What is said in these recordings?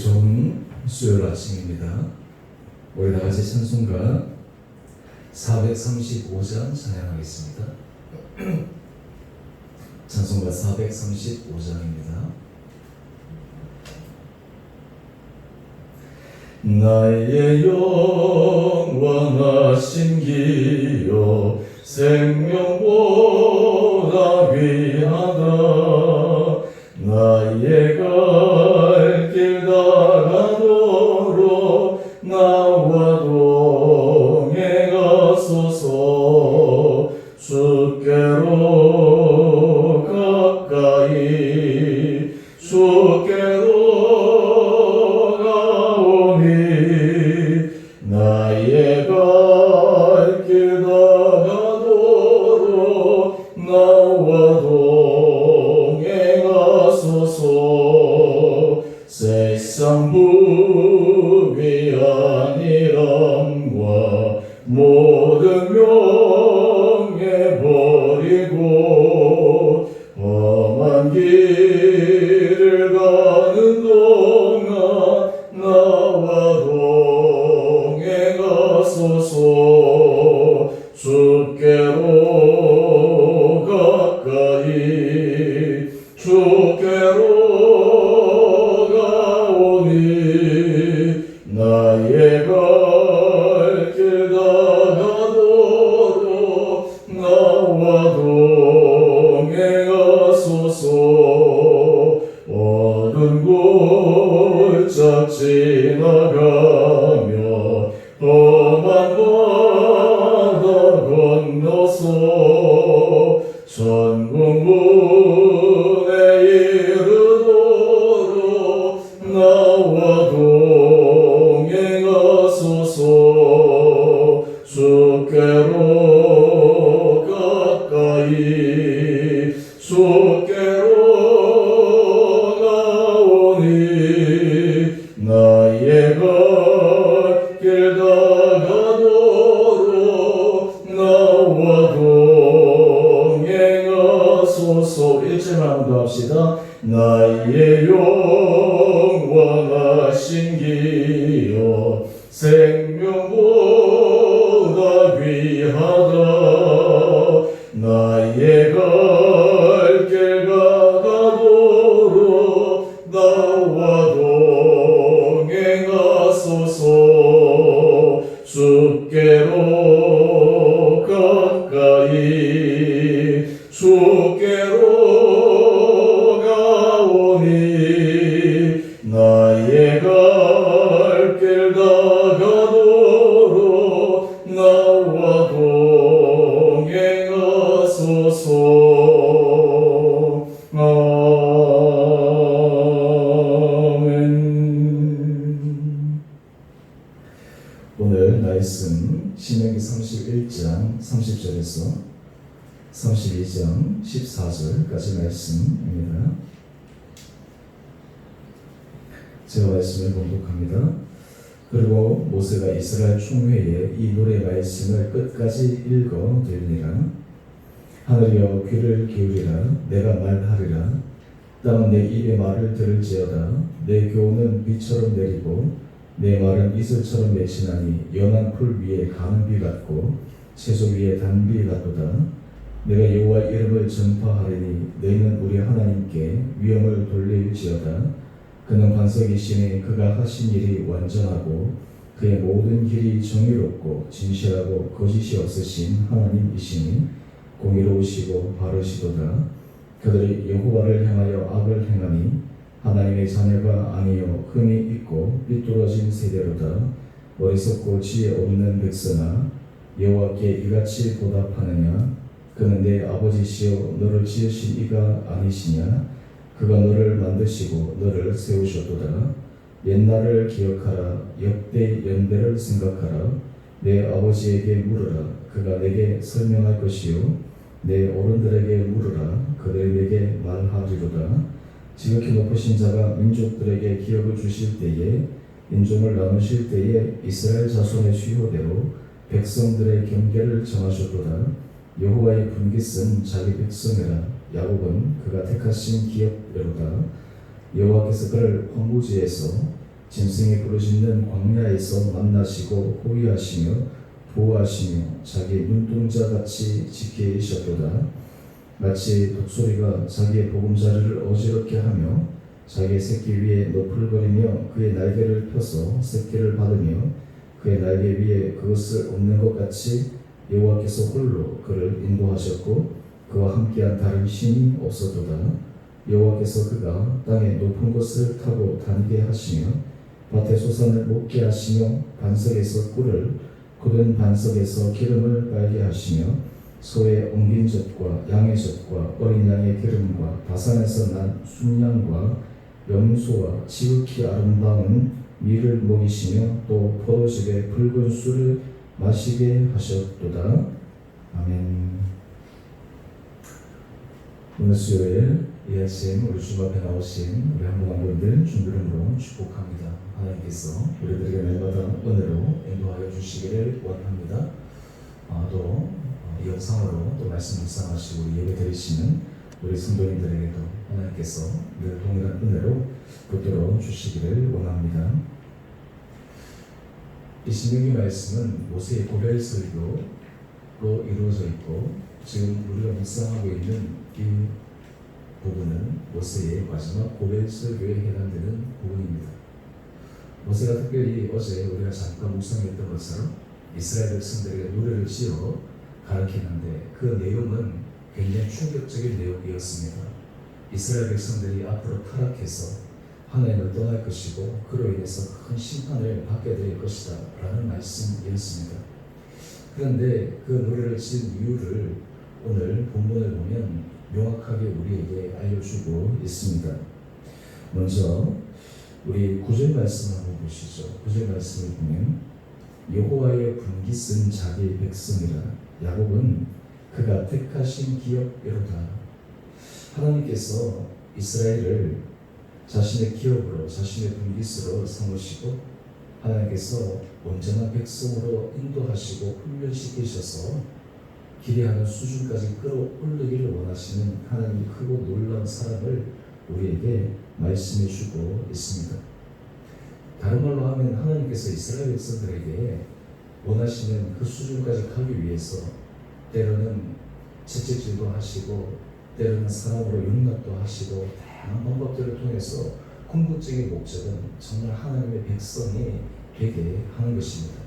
좋은 수요일 아침입니다. 우리 다 같이 찬송가 435장 찬양하겠습니다. 찬송가 435장입니다. 나의 영원하신 기여 생명 길 Oh. 나 31장 30절에서 32장 14절까지 말씀입니다. 제가 말씀을 봉독합니다. 그리고 모세가 이스라엘 총회에 이 노래 말씀을 끝까지 읽어 들으니라. 하늘이여 귀를 기울이라 내가 말하리라. 땅은 내 입의 말을 들을지어다. 내 교훈은 비처럼 내리고 내 말은 이슬처럼 맺히나니 연한 풀 위에 가는 비 같고 채소 위에 단비 같도다. 내가 여호와 이름을 전파하리니 너희는 우리 하나님께 위엄을 돌릴지어다. 그는 반석이시니 그가 하신 일이 완전하고 그의 모든 길이 정의롭고 진실하고 거짓이 없으신 하나님이시니 공의로우시고 바르시도다. 그들이 여호와를 향하여 악을 행하니 하나님의 자녀가 아니요 흠이 있고 삐뚤어진 세대로다. 어리석고 지혜 없는 백성아 여호와께 이같이 보답하느냐? 그는 내 아버지시요 너를 지으신 이가 아니시냐? 그가 너를 만드시고 너를 세우셨도다. 옛날을 기억하라 역대 연대를 생각하라. 내 아버지에게 물으라 그가 내게 설명할 것이요. 내 어른들에게 물으라 그들이 내게 말하리로다. 지극히 높으신 자가 민족들에게 기업을 주실 때에 인종을 나누실 때에 이스라엘 자손의 수요대로 백성들의 경계를 정하셨도다. 여호와의 분깃은 자기 백성이라 야곱은 그가 택하신 기업대로다. 여호와께서 그를 황무지에서 짐승이 부르짖는 광야에서 만나시고 호위하시며 보호하시며 자기 눈동자같이 지키셨도다 마치 독소리가 자기의 보금자리를 어지럽게 하며 자기의 새끼 위에 너풀거리며 그의 날개를 펴서 새끼를 받으며 그의 날개 위에 그것을 얹는 것 같이 여호와께서 홀로 그를 인도하셨고 그와 함께한 다른 신이 없었도다. 여호와께서 그가 땅의 높은 곳을 타고 다니게 하시며 밭의 소산을 먹게 하시며 반석에서 꿀을 굳은 반석에서 기름을 빨게 하시며 소의 엉긴 젖과 양의 젖과 어린 양의 기름과 바산에서 난 순양과 염소와 지극히 아름다운 밀을 먹이시며 또 포도즙의 붉은 술을 마시게 하셨도다. 아멘. 오늘 수요일 이 아침 우리 주 앞에 나오신 우리 한국 왕분들 준비름으로 축복합니다. 하나님께서 우리들에게 날마다 은혜로 인도하여 주시기를 원합니다. 아, 또 어, 이 영상으로 또 말씀 묵상하시고 예배 드리시는 우리 성도님들에게도 하나님께서 늘 동일한 붙들어 주시기를 원합니다. 이 신명기 말씀은 모세의 고별 설교로 이루어져 있고 지금 우리가 묵상하고 있는 이 부분은 모세의 마지막 고별 설교에 해당되는 부분입니다. 모세가 특별히 어제 우리가 잠깐 묵상했던 것처럼 이스라엘 백성들에게 노래를 지어 가르치는데 그 내용은 굉장히 충격적인 내용이었습니다. 이스라엘 백성들이 앞으로 타락해서 하나님을 떠날 것이고 그로 인해서 큰 심판을 받게 될 것이다 라는 말씀이었습니다. 그런데 그 노래를 지은 이유를 오늘 본문을 보면 명확하게 우리에게 알려주고 있습니다. 먼저 우리 구절 말씀 한번 보시죠. 구절 말씀을 보면 여호와의 분기 쓴 자기 백성이라 야곱은 그가 택하신 기업이로다. 하나님께서 이스라엘을 자신의 기업으로 자신의 분기스로 삼으시고 하나님께서 온전한 백성으로 인도하시고 훈련시키셔서 기대하는 수준까지 끌어올리기를 원하시는 하나님의 크고 놀라운 사랑을 우리에게 말씀해 주고 있습니다. 다른 말로 하면 하나님께서 이스라엘 백성들에게 원하시는 그 수준까지 가기 위해서 때로는 채찍질도 하시고 때로는 사람으로 용납도 하시고 다양한 방법들을 통해서 궁극적인 목적은 정말 하나님의 백성이 되게 하는 것입니다.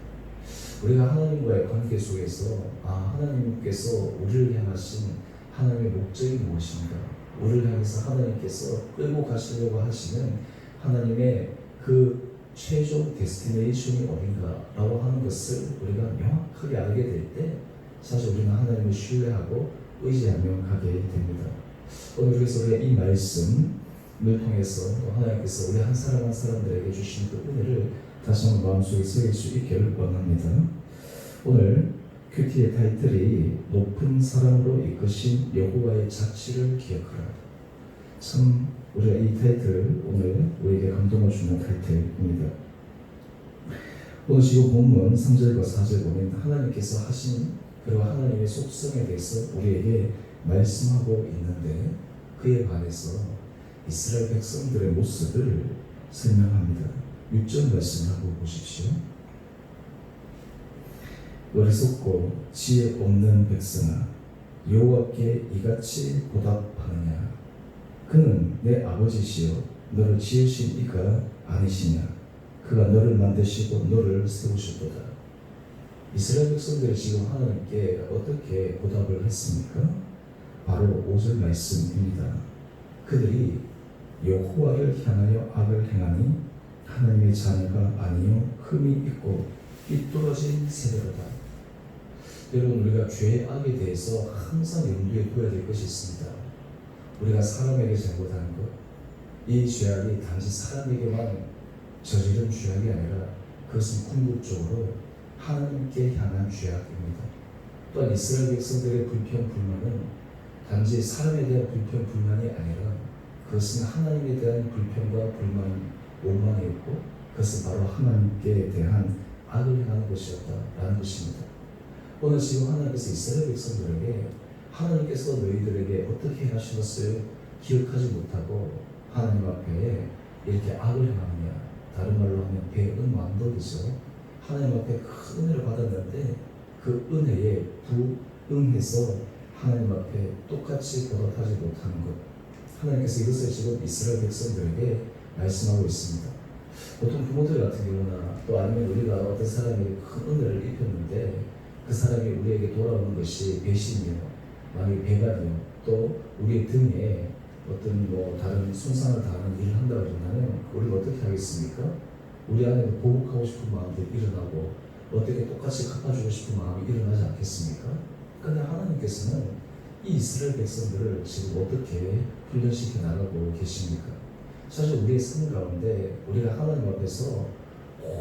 우리가 하나님과의 관계 속에서 아 하나님께서 우리를 향하신 하나님의 목적이 무엇인가 우리를 향해서 하나님께서 끌고 가시려고 하시는 하나님의 그 최종 데스티네이션이 어딘가라고 하는 것을 우리가 명확하게 알게 될 때 사실 우리는 하나님을 신뢰하고 의지하며 가게 됩니다. 오늘 그래서 우리가 이 말씀을 통해서 하나님께서 우리 한 사람 한 사람들에게 주신 그 은혜를 다시 한번 마음속에 새길 수 있기를 원합니다. 오늘 큐티의 타이틀이 높은 사랑으로 이끄신 여호와의 자치를 기억하라. 참 우리가 이 타이틀 오늘 우리에게 감동을 주는 타이틀입니다. 오늘 지금 본문 3절과 4절 보면 하나님께서 하신 그리고 하나님의 속성에 대해서 우리에게 말씀하고 있는데 그에 반해서 이스라엘 백성들의 모습을 설명합니다. 6절 말씀을 한번 보십시오. 어리석고 지혜 없는 백성아 여호와께 이같이 보답하느냐 그는 내 아버지시여 너를 지으신 이가 아니시냐 그가 너를 만드시고 너를 세우셨도다 이스라엘 백성들이 지금 하나님께 어떻게 보답을 했습니까? 바로 5절 말씀입니다. 그들이 여호와를 향하여 악을 행하니 하나님의 자녀가 아니요 흠이 있고 삐뚤어진 세대로다. 여러분 우리가 죄의 악에 대해서 항상 염두에 둬야 될 것이 있습니다. 우리가 사람에게 잘못하는 것, 이 죄악이 단지 사람에게만 저지른 죄악이 아니라 그것은 궁극적으로 하나님께 향한 죄악입니다. 또한 이스라엘 백성들의 불평 불만은 단지 사람에 대한 불평 불만이 아니라 그것은 하나님에 대한 불평과 불만, 오만이었고 그것은 바로 하나님께 대한 악을 행하는 것이었다라는 것입니다. 오늘 지금 하나님께서 이스라엘 백성들에게 하나님께서 너희들에게 어떻게 하신 것을 기억하지 못하고 하나님 앞에 이렇게 악을 행하느냐 다른 말로 하면 배은왕덕이죠. 하나님 앞에 큰 은혜를 받았는데 그 은혜에 부응해서 하나님 앞에 똑같이 보답하지 못하는 것. 하나님께서 이것을 지금 이스라엘 백성들에게 말씀하고 있습니다. 보통 부모들 같은 경우나 또 아니면 우리가 어떤 사람에게 큰 은혜를 입혔는데 그 사람이 우리에게 돌아오는 것이 배신이요, 만약에 배반이요, 또 우리의 등에 어떤 뭐 다른 손상을 당하는 일을 한다고 한다면 우리가 어떻게 하겠습니까? 우리 안에 보복하고 싶은 마음들이 일어나고 어떻게 똑같이 갚아주고 싶은 마음이 일어나지 않겠습니까? 근데 하나님께서는 이 이스라엘 백성들을 지금 어떻게 훈련시켜 나가고 계십니까? 사실 우리의 삶 가운데 우리가 하나님 앞에서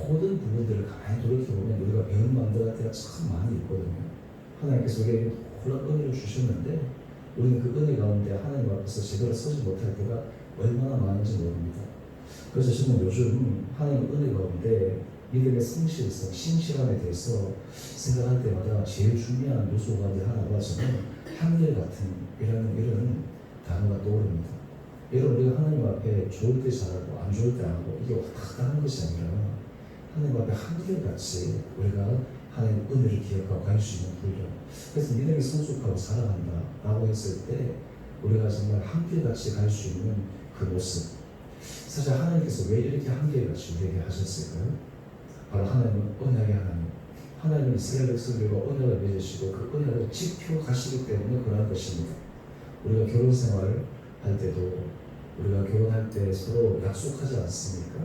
모든 부분들을 가만히 돌이켜보면 우리가 배운 마음들 때가 참 많이 있거든요. 하나님께서 우리에게 놀라운 은혜를 주셨는데 우리는 그 은혜 가운데 하나님 앞에서 제대로 서지 못할 때가 얼마나 많은지 모릅니다. 그래서 저는 요즘 하나님 은혜 가운데 믿음의 성실성, 신실함에 대해서 생각할 때마다 제일 중요한 요소가 하나가 저는 한결같은 이라는 이런 단어가 떠오릅니다. 여러분 우리가 하나님 앞에 좋을 때 잘하고 안 좋을 때 안 하고 이게 왔다 갔다 하는 것이 아니라 하나님 앞에 한결같이 우리가 하나님 은혜를 기억하고 갈 수 있는 훈련 그래서 믿음이 성숙하고 살아간다 라고 했을 때 우리가 정말 한결같이 갈 수 있는 그 모습 사실 하나님께서 왜 이렇게 한결같이 우리에게 하셨을까요? 바로 하나님은 언약의 하나님 하나님은 이스라엘 백성들과 언약을 맺으시고 그 언약을 지켜가시기 때문에 그러한 것입니다 우리가 결혼 생활을 할 때도 우리가 결혼할 때 서로 약속하지 않습니까?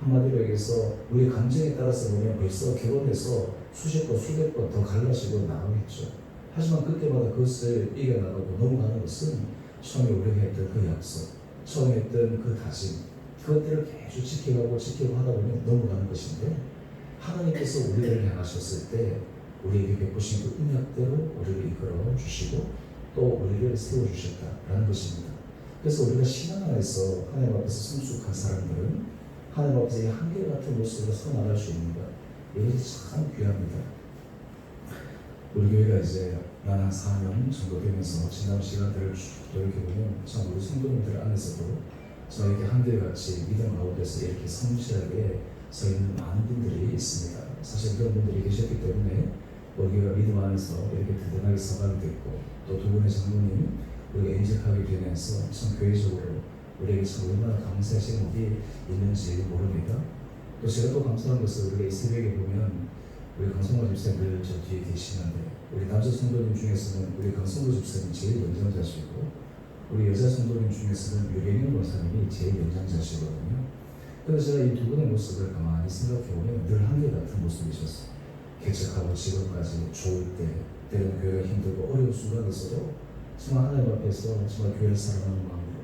한마디로 얘기해서 우리 감정에 따라서 보면 벌써 결혼해서 수십 번, 수백 번 더 갈라지고 나오겠죠. 하지만 그때마다 그것을 이겨나가고 넘어가는 것은 처음에 우리가 했던 그 약속, 처음에 했던 그 다짐, 그것들을 계속 지켜가고 하다 보면 넘어가는 것인데 하나님께서 우리를 향하셨을 때 우리에게 베푸신 그 은약대로 우리를 이끌어 주시고 또 우리를 세워 주셨다라는 것입니다. 그래서 우리가 신앙 안에서 하나님 앞에서 성숙한 사람들은 하나님 앞에서 이 한결같은 모습으로 서나갈 수 있는 것 이것이 참 귀합니다. 우리 교회가 이제 만한 4년 정도 되면서 지난 시간들을 쭉 돌이켜보면 참 우리 성도님들 안에서도 저에게 한결같이 믿음 가운데서 이렇게 성실하게 서 있는 많은 분들이 있습니다. 사실 그런 분들이 계셨기 때문에 교회가 믿음 안에서 이렇게 든든하게 서가게 됐고 또 두 분의 장로님 우리가 인직하게 되면서 참 교회적으로 우리에게 참 얼마나 감사의 제목이 있는지 모릅니다. 또 제가 또 감사한 것은 우리가 이 새벽에 보면 우리 강성호 집사님 늘저 뒤에 계시는데 우리 남자 성도님 중에서는 우리 강성호 집사님이 제일 연장자시고 우리 여자 성도님 중에서는 유경현 원사님이 제일 연장자시거든요. 그래서 제가 이 두 분의 모습을 가만히 생각해 보면 늘 한결같은 모습이셨어요. 개척하고 지금까지 좋을 때 때로는 교회가 힘들고 어려운 순간에서도 정말 하나님 앞에서 정말 교회를 사랑하는 마음으로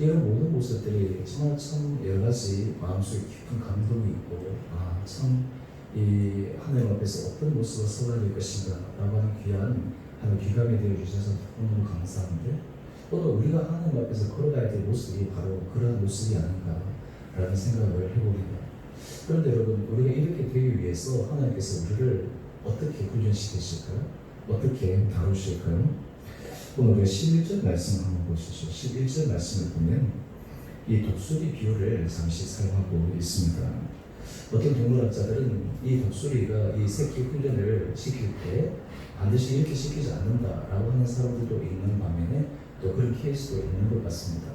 이런 모든 모습들이 정말 참 여러 가지 마음속에 깊은 감동이 있고 아 참 이 하나님 앞에서 어떤 서야 될 것인가 라고 하는 귀한 하나님 귀감이 되어 주셔서 너무 감사한데 또 우리가 하나님 앞에서 걸어가야 될 모습이 바로 그러한 모습이 아닌가라는 생각을 해봅니다. 그런데 여러분 우리가 이렇게 되기 위해서 하나님께서 우리를 어떻게 훈련시키실까요? 어떻게 다루실까요? 오늘 우리가 11절 말씀 한번 보시죠. 11절 말씀을 보면 이 독수리 비유를 잠시 사용하고 있습니다. 어떤 동물학자들은 이 독수리가 이 새끼 훈련을 시킬 때 반드시 이렇게 시키지 않는다라고 하는 사람들도 있는 반면에 또 그런 케이스도 있는 것 같습니다.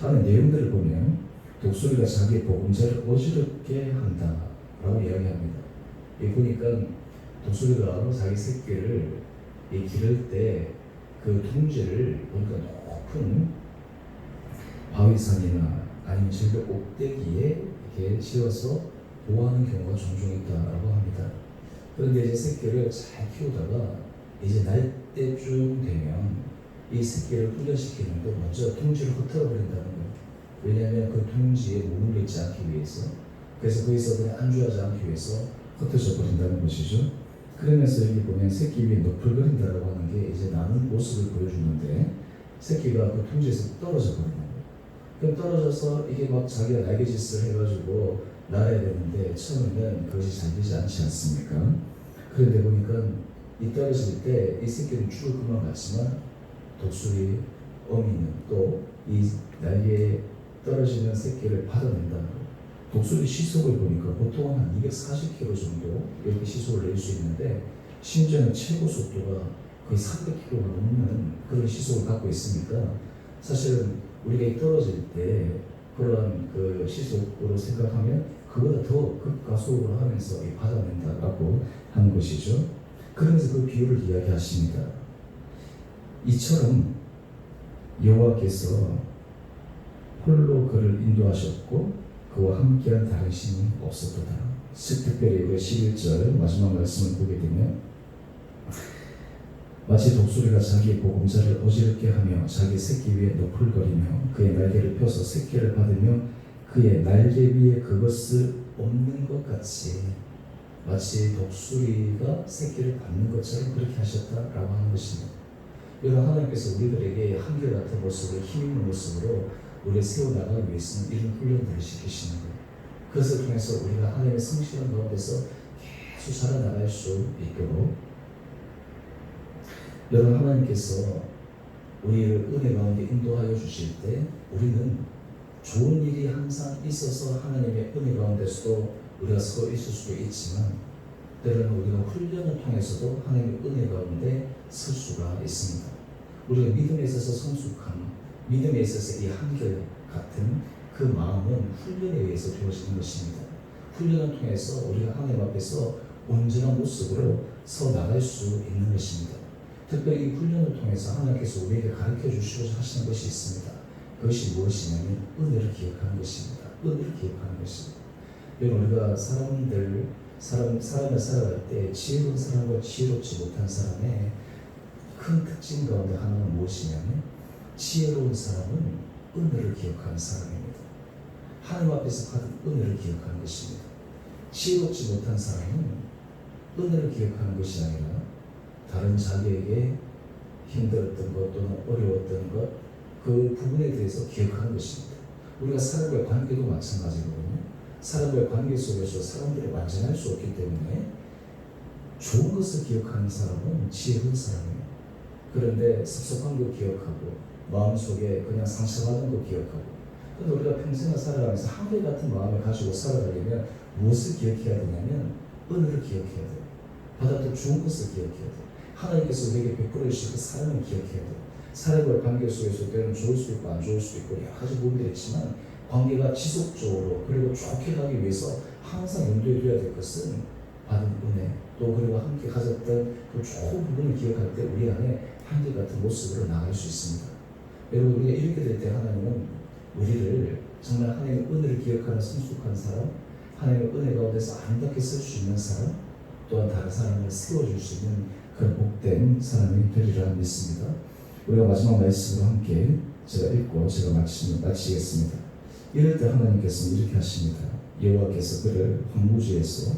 하는 내용들을 보면 독수리가 자기 보금자를 어지럽게 한다라고 이야기합니다. 이 보니까 독수리가 자기 새끼를 이 기를 때 그 둥지를 보니까 높은 바위산이나 아니면 절벽 꼭대기에 이렇게 지어서 보호하는 경우가 종종 있다라고 합니다. 그런데 이제 새끼를 잘 키우다가 이제 날 때쯤 되면 이 새끼를 훈련시키는 데 먼저 둥지를 흩어져 버린다는 거예요. 왜냐하면 그 둥지에 몸을 있지 않기 위해서 그래서 거기서 그냥 안주하지 않기 위해서 흩어져 버린다는 것이죠. 그러면서 여기 보면 새끼 위에 너풀거린다라고 하는 게 이제 나는 모습을 보여주는데 새끼가 그 둥지에서 떨어져 버리는 거예요. 그럼 떨어져서 이게 막 자기가 날개짓을 해가지고 날아야 되는데 처음에는 그것이 잘 되지 않지 않습니까? 그런데 보니까 이 떨어질 때 이 새끼는 죽을 것만 같지만 독수리 어미는 또 이 날개에 떨어지는 새끼를 받아낸다는 거예요. 독수리 시속을 보니까 보통 한 240km 정도 이렇게 시속을 낼 수 있는데 심지어는 최고 속도가 거의 300km가 넘는 그런 시속을 갖고 있으니까 사실은 우리가 떨어질 때 그런 그 시속으로 생각하면 그보다 더 급가속을 하면서 이 받아낸다라고 하는 것이죠. 그러면서 그 비유를 이야기하십니다. 이처럼 여호와께서 홀로 그를 인도하셨고 그와 함께한 다른 신이 없었도다. 특별히 우리 11절 마지막 말씀을 보게 되면 마치 독수리가 자기 보금자를 어지럽게 하며 자기 새끼 위에 너풀거리며 그의 날개를 펴서 새끼를 받으며 그의 날개 위에 그것을 엎는 것 같이 마치 독수리가 새끼를 받는 것처럼 그렇게 하셨다라고 하는 것입니다. 여러분 하나님께서 우리들에게 한결같은 모습으로 힘 있는 모습으로 우리를 세워나가기 위해서는 이런 훈련들을 시키시는 거예요. 그것을 통해서 우리가 하나님의 성실한 가운데서 계속 살아나갈 수 있도록 여러분 하나님께서 우리를 은혜 가운데 인도하여 주실 때 우리는 좋은 일이 항상 있어서 하나님의 은혜 가운데서도 우리가 서 있을 수도 있지만 때로는 우리가 훈련을 통해서도 하나님의 은혜 가운데 설 수가 있습니다. 우리가 믿음에 있어서 성숙함, 믿음에 있어서 이 한결 같은 그 마음은 훈련에 의해서 되어지는 것입니다. 훈련을 통해서 우리가 하나님 앞에서 온전한 모습으로 서 나갈 수 있는 것입니다. 특별히 이 훈련을 통해서 하나님께서 우리에게 가르쳐 주시고자 하시는 것이 있습니다. 그것이 무엇이냐면 은혜를 기억하는 것입니다. 은혜를 기억하는 것입니다. 여러분 우리가 사람들 사람 사람을 살아갈 때 지혜로운 사람과 지혜롭지 못한 사람의 큰 특징 가운데 하나는 무엇이냐면 지혜로운 사람은 은혜를 기억하는 사람입니다. 하나님 앞에서 받은 은혜를 기억하는 것입니다. 지혜롭지 못한 사람은 은혜를 기억하는 것이 아니라 다른 자기에게 힘들었던 것 또는 어려웠던 것 그 부분에 대해서 기억하는 것입니다. 우리가 사람과의 관계도 마찬가지거든요. 사람과의 관계 속에서 사람들을 완전할 수 없기 때문에 좋은 것을 기억하는 사람은 지혜로운 사람이에요. 그런데 섭섭한 거 기억하고 마음속에 그냥 상처받은 거 기억하고 근데 우리가 평생을 살아가면서 한결 같은 마음을 가지고 살아가려면 무엇을 기억해야 되냐면 은혜를 기억해야 돼요. 받았던 좋은 것을 기억해야 돼요. 하나님께서 우리에게 베풀어 주신 그 사랑을 기억해야 돼요. 사람과의 관계 속에서 때는 좋을 수도 있고 안 좋을 수도 있고 여러 가지 부분들이 있지만 관계가 지속적으로 그리고 좋게 가기 위해서 항상 염두에 둬야 될 것은 받은 은혜 또 그리고 함께 가졌던 그 좋은 부분을 기억할 때 우리 안에 한결 같은 모습으로 나갈 수 있습니다. 여러분 우리가 이렇게 될 때 하나님은 우리를 정말 하나님의 은혜를 기억하는 성숙한 사람 하나님의 은혜 가운데서 아름답게 쓸 수 있는 사람 또한 다른 사람을 세워줄 수 있는 그런 복된 사람이 되리라 믿습니다. 우리가 마지막 말씀을 함께 제가 읽고 제가 마치, 마치겠습니다. 이럴 때 하나님께서는 이렇게 하십니다. 여호와께서 그를 황무지에서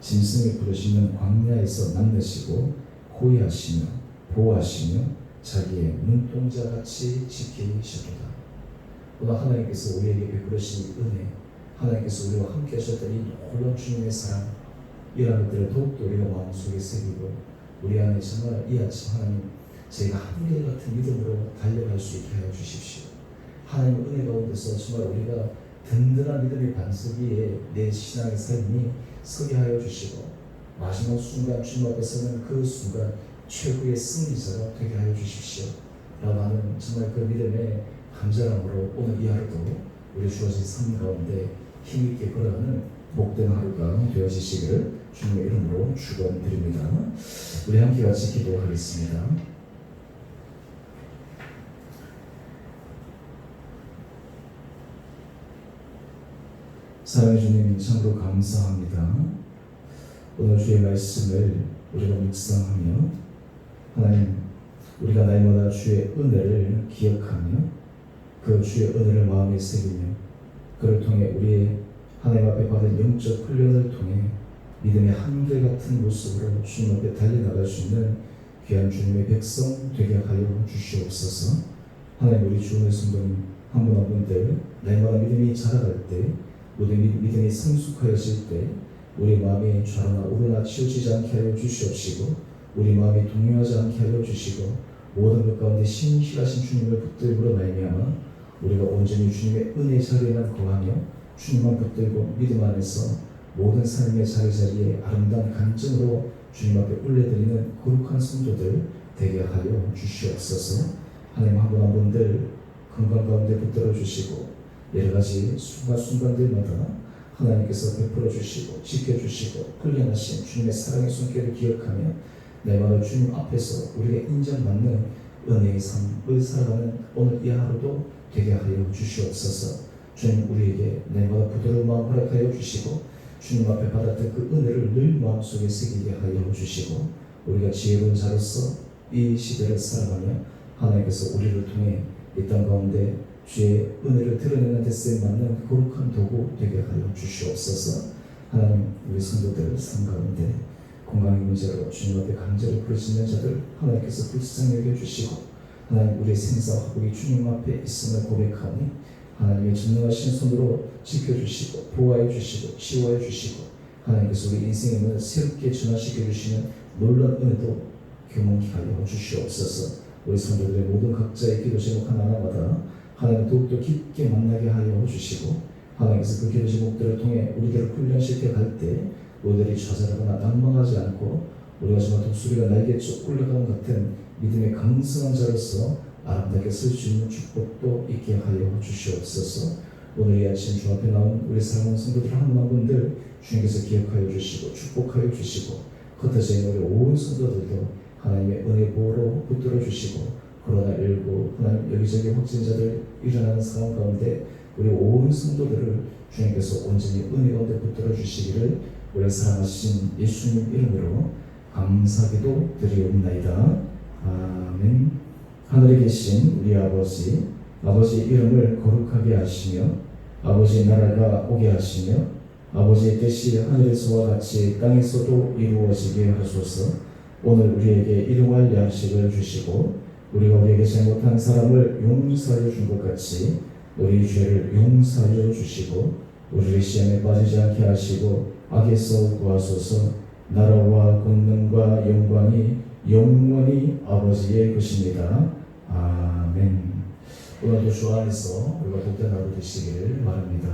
짐승이 부르시는 광야에서 만나시고 호위하시며 보호하시며 자기의 눈동자같이 지키시도다. 오늘 하나님께서 우리에게 베푸신 은혜, 하나님께서 우리와 함께 하셨던 이 놀라운 주님의 사랑, 이러한 것들을 더욱더 우리가 마음속에 새기고 우리 안에 정말 이 아침 하나님 저희가 한결같은 믿음으로 달려갈 수 있게 하여 주십시오. 하나님 은혜 가운데서 정말 우리가 든든한 믿음의 반석 위에 내 신앙의 삶이 서게 하여 주시고 마지막 순간 주님 앞에 서는 그 순간 최후의 승리자가 되게 하여 주십시오. 라고 하는 정말 그 믿음의 간절함으로 오늘 이 하루도 우리 주어진 삶 가운데 힘있게 걸어가는 복된 하루가 되어지시기를 주님의 이름으로 축원드립니다. 우리 함께 같이 기도하겠습니다. 사랑해 주님 참으로 감사합니다. 오늘 주의 말씀을 우리가 묵상하며 하나님 우리가 날마다 주의 은혜를 기억하며 그 주의 은혜를 마음에 새기며 그를 통해 우리의 하나님 앞에 받은 영적 훈련을 통해 믿음의 한결같은 모습으로 주님 앞에 달려나갈 수 있는 귀한 주님의 백성 되게 하여 주시옵소서 하나님 우리 주님의 성도님 한분한 분들 날마다 믿음이 자라갈 때 우리 믿음이 성숙하여질 때 우리 마음이 좌로나 우로나 치우치지 않게 하여 주시옵시고 우리 마음이 동요하지 않게 하여 주시고 모든 것 가운데 신실하신 주님을 붙들므로 말미암아 우리가 온전히 주님의 은혜 자리에만 거하며 주님만 붙들고 믿음 안에서 모든 삶의 자리자리에 아름다운 간증으로 주님 앞에 올려드리는 거룩한 성도들 되게 하여 주시옵소서. 하나님 한분한 분들 건강 가운데 붙들어 주시고 여러 가지 순간순간들마다 하나님께서 베풀어 주시고 지켜 주시고 훈련하신 주님의 사랑의 손길을 기억하며 내마다 주님 앞에서 우리가 인정받는 은혜의 삶을 살아가는 오늘 이 하루도 되게 하여 주시옵소서. 주님 우리에게 내마다 부드러운 마음 허락하여 주시고 주님 앞에 받았던 그 은혜를 늘 마음속에 새기게 하여 주시고 우리가 지혜로운 자로서 이 시대를 살아가며 하나님께서 우리를 통해 이 땅 가운데 주의 은혜를 드러내는 데 쓰임 맞는 거룩한 도구 되게 하여 주시옵소서. 하나님 우리 성도들 삶 가운데 건강의 문제로 주님 앞에 강제로 부르짖는 자들 하나님께서 불쌍히 여겨주시고 하나님 우리의 생사 화복이 주님 앞에 있음을 고백하니 하나님의 전능하신 손으로 지켜주시고 보호해 주시고 치유해 주시고 하나님께서 우리 인생의 문을 새롭게 전화시켜 주시는 놀라운 은혜도 경험케 하여 주시옵소서 우리 성도들의 모든 각자의 기도 제목 하나하나마다 하나님 더욱더 깊게 만나게 하여 주시고 하나님께서 그 기도 제목들을 통해 우리들을 훈련시켜 갈 때 우리들이 좌절하거나 낭망하지 않고 우리가 정말 독수리가 날개 쭉 굴러가는 것 같은 믿음의 강성한 자로서 아름답게 쓸 수 있는 축복도 있게 하여 주시옵소서. 오늘 이 아침 주 앞에 나온 우리 사랑하는 성도들 한분한 분들 주님께서 기억하여 주시고 축복하여 주시고 흩어져 있는 우리 온 성도들도 하나님의 은혜 보호로 붙들어 주시고 코로나19 하나님 여기저기 확진자들 일어나는 상황 가운데 우리 온 성도들을 주님께서 온전히 은혜 가운데 붙들어 주시기를 우리 사랑하신 예수님 이름으로 감사기도 드리옵나이다. 아멘. 하늘에 계신 우리 아버지, 아버지 이름을 거룩하게 하시며 아버지 나라가 오게 하시며 아버지의 뜻이 하늘에서와 같이 땅에서도 이루어지게 하소서. 오늘 우리에게 일용할 양식을 주시고 우리가 우리에게 잘못한 사람을 용서하여 준것 같이 우리 죄를 용서하여 주시고 우리를 시험에 빠지지 않게 하시고 악에서 구하소서 나라와 권능과 영광이 영원히 아버지의 것입니다. 아멘. 오늘도 주 안에서 우리가 복된 하루 되시기를 바랍니다.